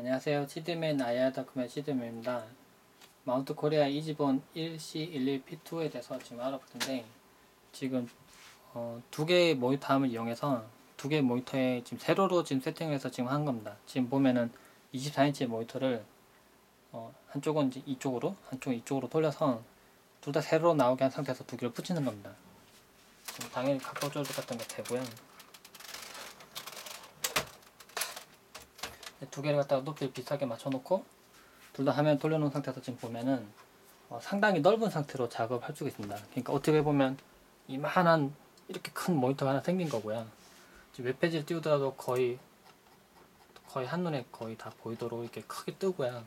안녕하세요. 치드맨 아이아다크맨 치드맨입니다. 마운트 코리아 이지본 1C11P2에 대해서 지금 알아볼 텐데 지금 어, 두 개의 모니터 함을 이용해서 두 개의 모니터에 지금 세로로 지금 세팅을 해서 지금 한 겁니다. 지금 보면은 24인치 모니터를 어, 한쪽은 이제 이쪽으로 한쪽은 이쪽으로 돌려서 둘 다 세로로 나오게 한 상태에서 두 개를 붙이는 겁니다. 당연히 각도 조절 같은 거 되고요. 두 개를 갖다가 높이를 비슷하게 맞춰놓고 둘 다 화면 돌려놓은 상태에서 지금 보면은 어, 상당히 넓은 상태로 작업할 수가 있습니다. 그러니까 어떻게 보면 이만한 이렇게 큰 모니터가 하나 생긴 거고요. 지금 웹페이지를 띄우더라도 거의 거의 한눈에 거의 다 보이도록 이렇게 크게 뜨고요.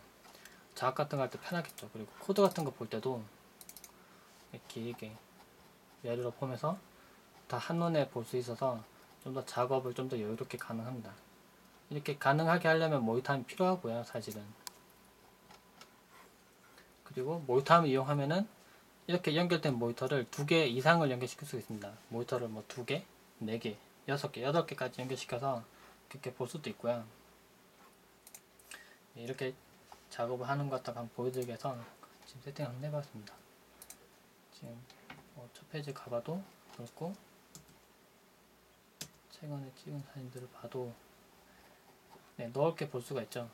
작업 같은 거 할 때 편하겠죠. 그리고 코드 같은 거 볼 때도 이렇게 길게 예를 보면서 다 한눈에 볼 수 있어서 좀 더 작업을 좀 더 여유롭게 가능합니다. 이렇게 가능하게 하려면 모니터함이 필요하고요 사실은. 그리고 모니터함을 이용하면은 이렇게 연결된 모니터를 두 개 이상을 연결시킬 수 있습니다. 모니터를 뭐 두 개, 네 개, 여섯 개, 여덟 개까지 연결시켜서 그렇게 볼 수도 있고요. 이렇게 작업을 하는 것 같다가 한번 보여드리기 위해서 지금 세팅 한번 해봤습니다. 지금 뭐 첫 페이지 가봐도 그렇고 최근에 찍은 사진들을 봐도 네, 넓게 볼 수가 있죠.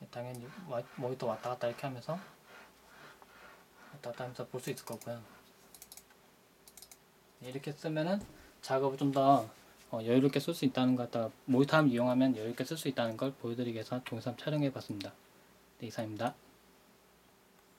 네, 당연히 와- 모니터 왔다 갔다 이렇게 하면서 왔다 갔다 하면서 볼 수 있을 거고요. 네, 이렇게 쓰면은 작업을 좀더 여유롭게 쓸 수 있다는 것 같다. 모니터 함 이용하면 여유롭게 쓸 수 있다는 걸 보여드리기 위해서 동영상 촬영해 봤습니다. 네, 이상입니다.